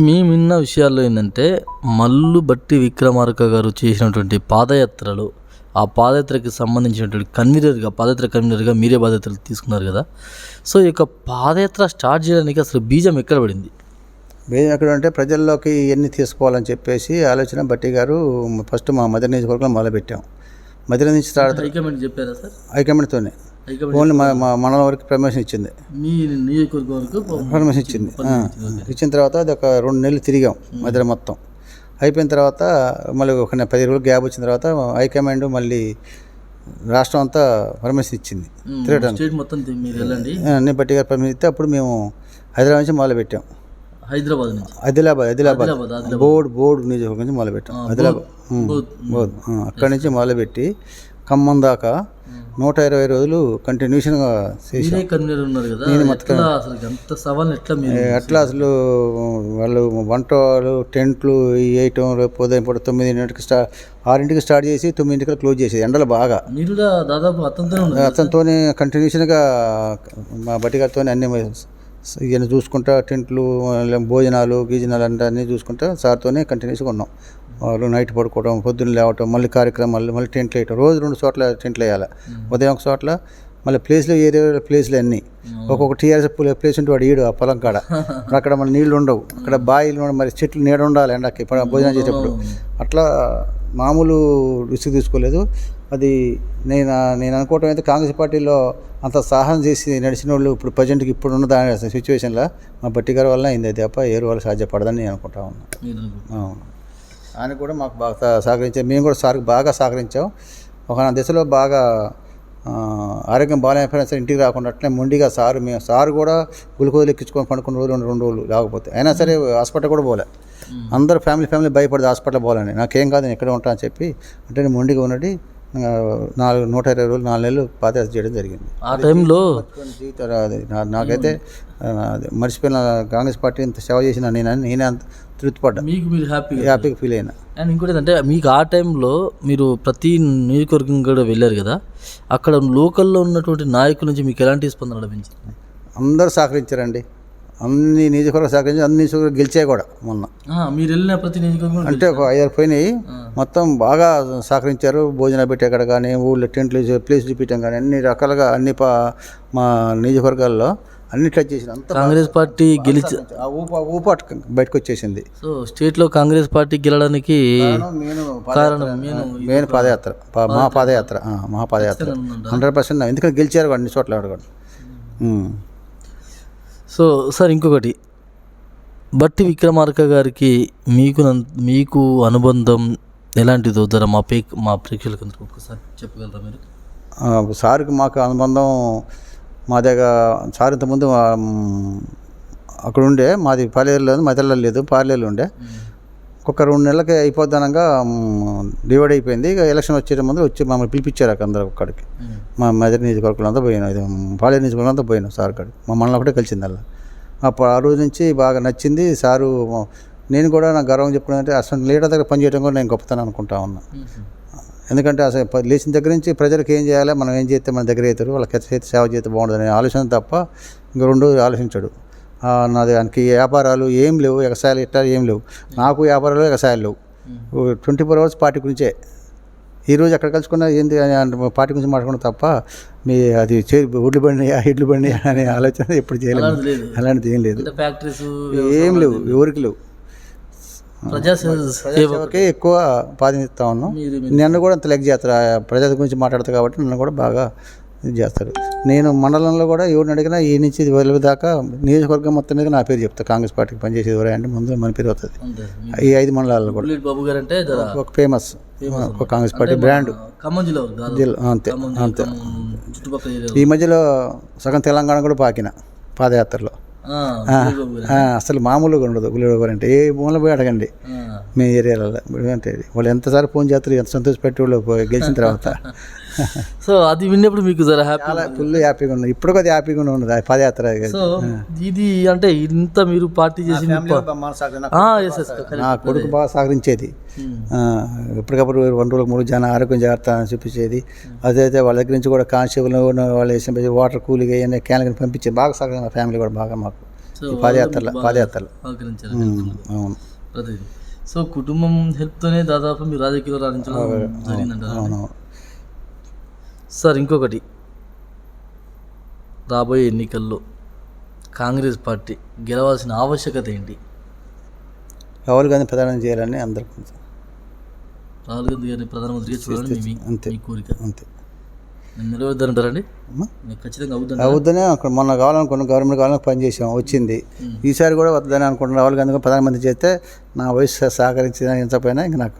మేము విన్న విషయాల్లో ఏంటంటే మల్లు బట్టి విక్రమార్క గారు చేసినటువంటి పాదయాత్రలు ఆ పాదయాత్రకి సంబంధించినటువంటి కన్వీనర్గా పాదయాత్ర కన్వీనర్గా మీరే బాధ్యతలు తీసుకున్నారు కదా. సో ఈ యొక్క పాదయాత్ర స్టార్ట్ చేయడానికి అసలు బీజం ఎక్కడ పడింది? మేము ఎక్కడ అంటే ప్రజల్లోకి ఎన్ని తీసుకోవాలని చెప్పేసి ఆలోచన బట్టి గారు ఫస్ట్ మా మదర్ నియోజకవర్గంలో మొదలుపెట్టాం. మదర్ నుంచి స్టార్ట్ హైకమాండ్ చెప్పారా సార్? హైకమాండ్తోనే. హైకమాండ్ ఓన్లీ మండలం వరకు ప్రమోషన్ ఇచ్చింది. మీ నియోజకవర్గం వరకు పర్మిషన్ ఇచ్చింది. ఇచ్చిన తర్వాత అది ఒక రెండు నెలలు తిరిగాం మధ్య మొత్తం. అయిపోయిన తర్వాత మళ్ళీ ఒక పది రోజులు గ్యాప్ వచ్చిన తర్వాత హైకమాండ్ మళ్ళీ రాష్ట్రం అంతా పర్మిషన్ ఇచ్చింది. తిరగడానికి. అన్ని బట్టి గారు పర్మిషన్ ఇస్తే అప్పుడు మేము హైదరాబాద్ నుంచి మొదలు పెట్టాం. హైదరాబాద్ నుంచి. ఆదిలాబాద్ ఆదిలాబాద్. బోర్డు బోర్డు నియోజకవర్గం నుంచి మొదలుపెట్టాం ఆదిలాబాద్. బోర్డు అక్కడి నుంచి మొదలుపెట్టి ఖమ్మం దాకా నూట ఇరవై రోజులు కంటిన్యూషన్గా చేసాం మీరే కన్వీనర్ ఉన్నారు కదా ఎట్లా అసలు ఎంత సవాల్ ఎట్లా అసలు వాళ్ళు వంటలు టెంట్లు వేయటం రేపు ఉదయం పూట తొమ్మిదింటికి స్టార్ట్ ఆరింటికి స్టార్ట్ చేసి తొమ్మిదింటికి క్లోజ్ చేసేది ఎండలు బాగా. మీరు దాదాపు అతనితోనే కంటిన్యూషన్గా మా బట్టి గారితో అన్ని ఇవన్నీ చూసుకుంటా టెంట్లు భోజనాలు గీజనాలు అంటే అన్నీ చూసుకుంటా సార్తోనే కంటిన్యూస్గా ఉన్నాం. వాళ్ళు నైట్ పడుకోవడం పొద్దున్న లేవటం మళ్ళీ కార్యక్రమాలు మళ్ళీ టెంట్లు వేయటం. రోజు రెండు చోట్ల టెంట్లు వేయాలి. ఉదయం ఒక చోట్ల మళ్ళీ ప్లేస్లు ఏరియా ప్లేస్లు అన్నీ. ఒక్కొక్క టీఆర్ఎస్ ప్లేస్ ఉంటే వాడు ఈడు ఆ పొలం కాడ. అక్కడ మన నీళ్ళు ఉండవు. అక్కడ బాయిలు మరి చెట్లు నీడ ఉండాలి ఎండకి భోజనం చేసేటప్పుడు. అట్లా మామూలు రిస్క్ తీసుకోలేదు. అది నేను నేను అనుకోవటం అయితే కాంగ్రెస్ పార్టీలో అంత సాహసం చేసి నడిచిన వాళ్ళు ఇప్పుడు ప్రజెంట్కి ఇప్పుడు ఉన్న దాని సిచ్యువేషన్లో మా బట్టి గారి వల్ల అయింది. తప్ప ఏరు వాళ్ళు సాధ్యపడదని నేను అనుకుంటా ఉన్నాను. అవును. ఆయన కూడా మాకు బాగా సహ- సహకరించాం మేము కూడా సార్కి బాగా సహకరించాం. ఒక నా దశలో బాగా ఆరోగ్యం బాగాలేకపోయినా సరే ఇంటికి రాకుండా అట్లే మొండిగా సారు మేము సారు కూడా గ్లూకోజ్ ఎక్కించుకొని పడుకున్న రోజులు రెండు రెండు రోజులు లేకపోతే అయినా సరే హాస్పిటల్ కూడా పోలే. అందరు ఫ్యామిలీ ఫ్యామిలీ భయపడదు హాస్పిటల్ పోవాలని. నాకేం కాదు నేను ఇక్కడే ఉంటా అని చెప్పి అంటే నేను మొండిగా ఉన్నది నాలుగు నూట ఇరవై రోజులు నాలుగు నెలలు పాదయాత్ర చేయడం జరిగింది. ఆ టైంలో జీవితం నాకైతే మర్చిపోయిన కాంగ్రెస్ పార్టీ ఇంత సేవ చేసిన నేను నేనే అంత తృప్తిపడ్డా. మీకు మీరు హ్యాపీగా హ్యాపీగా ఫీల్ అయినా. అండ్ ఇంకోటి ఏంటంటే మీకు ఆ టైంలో మీరు ప్రతి నియోజకవర్గం కూడా వెళ్ళారు కదా అక్కడ లోకల్లో ఉన్నటువంటి నాయకుల నుంచి మీకు ఎలాంటి స్పందన లభించింది? అందరూ సహకరించారండి. అన్ని నియోజకవర్గాలు సహకరించి అన్ని నియోజకవర్గాలు గెలిచాయి కూడా మొన్న. మీరు వెళ్ళిన ప్రతి నియోజకవర్గం అంటే ఒక ఐదారు పోయినాయి. మొత్తం బాగా సహకరించారు. భోజనం పెట్టే అక్కడ కానీ ఊళ్ళో టెంట్లు ప్లేస్ చూపించడం కానీ అన్ని రకాలుగా అన్ని పా మా నియోజకవర్గాల్లో అన్ని టచ్ చేసిన అంత కాంగ్రెస్ పార్టీ గెలిచి ఆ ఊప ఊప అటు బయటకు వచ్చేసింది. సో స్టేట్లో కాంగ్రెస్ పార్టీ గెలడానికి కారణం మెయిన్ పాదయాత్ర. మా పాదయాత్ర. ఆ, మా పాదయాత్ర. హండ్రెడ్ పర్సెంట్ ఎందుకంటే గెలిచారు అన్ని చోట్ల కూడా. సో సార్ ఇంకొకటి. బట్టి విక్రమార్క గారికి మీకు మీకు అనుబంధం ఎలాంటిదో జర మా పే మా ప్రేక్షకులకు ఒక్కసారి చెప్పగలరా మీరు? సార్కి మాకు అనుబంధం మా దగ్గర సార్ ఇంతకుముందు మ్, అక్కడ ఉండే మాది పాలేరు లేదు మదర్లో లేదు పాలేరు ఉండే ఒక రెండు నెలలకి అయిపోద్దనంగా డివైడ్ అయిపోయింది. ఇక ఎలక్షన్ వచ్చే ముందు వచ్చి మమ్మల్ని పిలిపించారు అక్కడ అందరూ అక్కడికి మా మెదర్ నియోజకవర్గంలో అంతా పోయినాం ఇది పాలేరు నియోజకవర్గం అంతా పోయినాం సార్ కాడికి మా మనలో ఒకటే కలిసింది అలా. అప్పుడు ఆ రోజు నుంచి బాగా నచ్చింది. సారు నేను కూడా నాకు గర్వం చెప్పుకున్నానంటే అసలు లీడర్ దగ్గర పనిచేయడం కూడా నేను గొప్పతనం అనుకుంటా ఉన్నా. ఎందుకంటే అసలు లేచిన దగ్గర నుంచి ప్రజలకు ఏం చేయాలి మనం ఏం చేస్తే మన దగ్గర అవుతారు వాళ్ళకి సేవ చేస్తే బాగుంటుందనే ఆలోచన తప్ప ఇంక రెండు ఆలోచించాడు. నాది దానికి వ్యాపారాలు ఏం లేవు ఎగసాయాలు ఇట్లా ఏం లేవు. నాకు వ్యాపారాలు ఎగసాయాలు లేవు. ట్వంటీ ఫోర్ అవర్స్ పార్టీ గురించే. ఈరోజు అక్కడ కలుసుకున్న అంటే పార్టీ గురించి మాట్లాడడం తప్ప మీ అది చే ఒడ్లు బండి ఇడ్లు బండి అనే ఆలోచన ఎప్పుడు చేయలేదు అలాంటిది ఏం లేదు. ఏం లేవు ఎవరికి లేవు. ప్రజా సేవ సేవకే ఎక్కువ ప్రాధాన్యత ఉన్నాం. నన్ను కూడా అంత లెక్క చేస్తారు ప్రజల గురించి మాట్లాడతారు కాబట్టి నన్ను కూడా బాగా ఇది చేస్తారు. నేను మండలంలో కూడా ఎవరిని అడిగినా ఈ నుంచి ఇది వదిలి దాకా నియోజకవర్గం మొత్తం మీద నా పేరు చెప్తా. కాంగ్రెస్ పార్టీకి పనిచేసేది ఎవరు అంటే ముందు మన పేరు అవుతుంది ఈ ఐదు మండలాల్లో కూడా. బాబు గారు అంటే ఒక ఫేమస్ ఒక కాంగ్రెస్ పార్టీ బ్రాండ్. అంతే అంతే. ఈ మధ్యలో సగం తెలంగాణ కూడా పాకిన పాదయాత్రలో. అసలు మామూలుగా ఉండదు గుళ్ళ అంటే. ఏ మూల పోయి అడగండి. మీ ఏరియాలలో. అంటే వాళ్ళు ఎంతసారి ఫోన్ చేస్తారు ఎంత సంతోషపెట్టి వాళ్ళు గెలిచిన తర్వాత. సో అది విన్నప్పుడు మీకు జర హ్యాపీ ఫుల్ హ్యాపీగా ఉన్నది. ఇప్పుడు కూడా హ్యాపీగా ఉన్నది. ఆ పాదయాత్ర సో ఇది అంటే ఇంత మీరు పార్టీ చేసి నా కొడుకు బాగా సహకరించేది ఆ, ఎప్పటికప్పుడు రెండు రోజులకు మూడు జన ఆరోగ్యం జాగ్రత్త అని చూపించేది. అదైతే వాళ్ళ దగ్గర నుంచి కూడా కానిస్టేబుల్ వాళ్ళు వేసిన వాటర్ కూలిగా అవన్నీ క్యాన్లు పంపించేది బాగా సహకరించిన ఫ్యామిలీ కూడా బాగా మాకు. పాదయాత్రలు పాదయాత్రలు. ఉమ్, అవును. సో కుటుంబం హెల్ప్తోనే దాదాపు మీరు రాజకీయాలు రాణించడం జరిగిందంటారు? సార్ ఇంకొకటి. రాబోయే ఎన్నికల్లో కాంగ్రెస్ పార్టీ గెలవాల్సిన ఆవశ్యకత ఏంటి? రాహుల్ గాంధీ ప్రధానం చేయాలని అందరికీ రాహుల్ గాంధీ గారిని ప్రధానమంత్రిగా చూడాలని అంతే. కోరిక. అంతే. ఖచ్చితంగా అవుద్దనే అక్కడ మొన్న కావాలనుకున్న గవర్నమెంట్ కావాలని పని చేసాం వచ్చింది. ఈసారి కూడా వద్దని అనుకుంటున్నాను రాహుల్ గాంధీ ప్రధానమంత్రి చేస్తే నా వయసు సహకరించిన ఎంతపైనా ఇంకా నాకు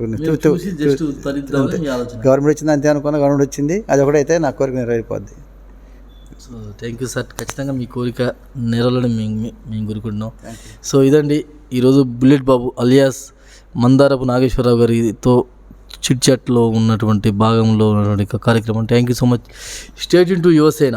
గవర్నమెంట్ వచ్చింది అంతే అనుకున్న గవర్నమెంట్ వచ్చింది. అది ఒకటైతే నా కోరిక నెరవేరిపోద్ది. సో థ్యాంక్ యూ సార్ ఖచ్చితంగా మీ కోరిక నెరవేరని మేము మేము కోరుకుంటున్నాం. సో ఇదండి ఈరోజు బుల్లెట్ బాబు అలియాస్ మందారపు నాగేశ్వరరావు గారితో చిట్ చాట్లో ఉన్నటువంటి భాగంలో ఉన్నటువంటి కార్యక్రమం. Thank you so much state in to Yuvasena